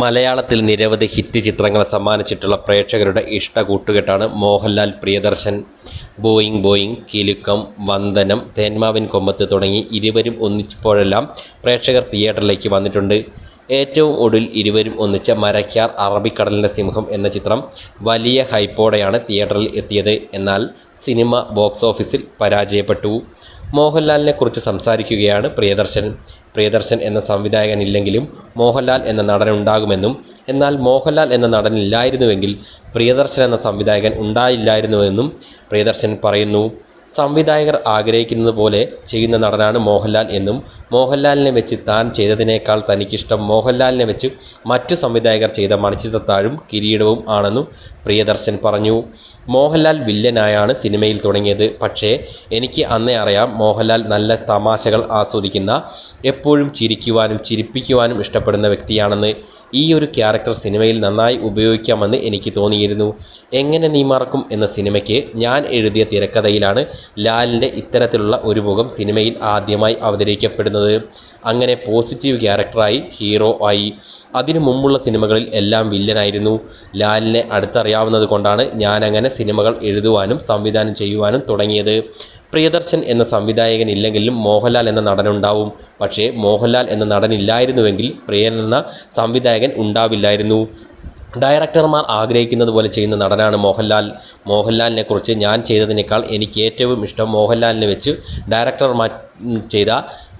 മലയാളത്തിൽ നിരവധി ഹിറ്റ് ചിത്രങ്ങൾ സമ്മാനിച്ചിട്ടുള്ള പ്രേക്ഷകരുടെ ഇഷ്ട കൂട്ടുകെട്ടാണ് മോഹൻലാൽ പ്രിയദർശൻ ബോയിങ് ബോയിങ് കിലുക്കം വന്ദനം തേന്മാവിൻ കൊമ്പത്ത് തുടങ്ങി ഇരുവരും ഒന്നിച്ചപ്പോഴെല്ലാം പ്രേക്ഷകർ തിയേറ്ററിലേക്ക് വന്നിട്ടുണ്ട്. ഏറ്റവും ഒടുവിൽ ഇരുവരും ഒന്നിച്ച മരക്കാർ അറബിക്കടലിന്റെ സിംഹം എന്ന ചിത്രം വലിയ ഹൈപ്പോടെയാണ് തിയേറ്ററിൽ എത്തിയത്. എന്നാൽ സിനിമ ബോക്സ് ഓഫീസിൽ പരാജയപ്പെട്ടു. മോഹൻലാലിനെ കുറിച്ച് സംസാരിക്കുകയാണ് പ്രിയദർശൻ. പ്രിയദർശൻ എന്ന സംവിധായകൻ ഇല്ലെങ്കിലും മോഹൻലാൽ എന്ന നടൻ ഉണ്ടാകുമെന്നും എന്നാൽ മോഹൻലാൽ എന്ന നടൻ ഇല്ലായിരുന്നുവെങ്കിൽ പ്രിയദർശൻ എന്ന സംവിധായകൻ ഉണ്ടായില്ലായിരുന്നുവെന്നും പ്രിയദർശൻ പറയുന്നു. സംവിധായകർ ആഗ്രഹിക്കുന്നത് പോലെ ചെയ്യുന്ന നടനാണ് മോഹൻലാൽ എന്നും മോഹൻലാലിനെ വെച്ച് താൻ ചെയ്തതിനേക്കാൾ തനിക്കിഷ്ടം മോഹൻലാലിനെ വെച്ച് മറ്റു സംവിധായകർ ചെയ്ത മണിച്ചിത്രത്താഴും കിരീടവും ആണെന്നും പ്രിയദർശൻ പറഞ്ഞു. മോഹൻലാൽ വില്ലനായാണ് സിനിമയിൽ തുടങ്ങിയത്. പക്ഷേ എനിക്ക് അന്നേ അറിയാം മോഹൻലാൽ നല്ല തമാശകൾ ആസ്വദിക്കുന്ന എപ്പോഴും ചിരിക്കുവാനും ചിരിപ്പിക്കുവാനും ഇഷ്ടപ്പെടുന്ന വ്യക്തിയാണെന്ന്. ഈ ഒരു ക്യാരക്ടർ സിനിമയിൽ നന്നായി ഉപയോഗിക്കാമെന്ന് എനിക്ക് തോന്നിയിരുന്നു. എങ്ങനെ നീ മറക്കും എന്ന സിനിമയ്ക്ക് ഞാൻ എഴുതിയ തിരക്കഥയിലാണ് ലാലിന്റെ ഇത്തരത്തിലുള്ള ഒരു മുഖം സിനിമയിൽ ആദ്യമായി അവതരിക്കപ്പെടുന്നത് അങ്ങനെ പോസിറ്റീവ് ക്യാരക്ടറായി ഹീറോ ആയി. അതിനു മുമ്പുള്ള സിനിമകളിൽ എല്ലാം വില്ലനായിരുന്നു ലാലിനെ അടുത്തറിയാവുന്നത് കൊണ്ടാണ് ഞാനങ്ങനെ സിനിമകൾ എഴുതുവാനും സംവിധാനം ചെയ്യുവാനും തുടങ്ങിയത്. പ്രിയദർശൻ എന്ന സംവിധായകൻ ഇല്ലെങ്കിലും മോഹൻലാൽ എന്ന നടനുണ്ടാവും പക്ഷേ മോഹൻലാൽ എന്ന നടൻ ഇല്ലായിരുന്നുവെങ്കിൽ പ്രിയൻ എന്ന സംവിധായകൻ ഉണ്ടാവില്ലായിരുന്നു. ഡയറക്ടർമാർ ആഗ്രഹിക്കുന്നത് പോലെ ചെയ്യുന്ന നടനാണ് മോഹൻലാൽ. മോഹൻലാലിനെ കുറിച്ച് ഞാൻ ചെയ്തതിനേക്കാൾ എനിക്ക് ഏറ്റവും ഇഷ്ടം മോഹൻലാലിനെ വെച്ച് ഡയറക്ടർമാർ ചെയ്ത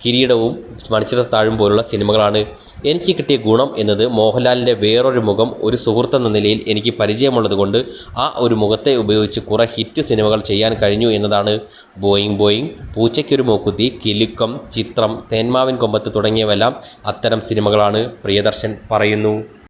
കിരീടവും മണിച്ചിത്രത്താഴും പോലുള്ള സിനിമകളാണ്. എനിക്ക് കിട്ടിയ ഗുണം എന്നത് മോഹൻലാലിന്റെ വേറൊരു മുഖം ഒരു സുഹൃത്തെന്ന നിലയിൽ എനിക്ക് പരിചയമുള്ളതുകൊണ്ട് ആ ഒരു മുഖത്തെ ഉപയോഗിച്ച് കുറേ ഹിറ്റ് സിനിമകൾ ചെയ്യാൻ കഴിഞ്ഞു എന്നതാണ് ബോയിങ് ബോയിങ് പൂച്ചയ്ക്കൊരു മൂക്കുത്തി കിലുക്കം ചിത്രം തേന്മാവിൻ കൊമ്പത്ത് തുടങ്ങിയവെല്ലാം അത്തരം സിനിമകളാണ് പ്രിയദർശൻ പറയുന്നു.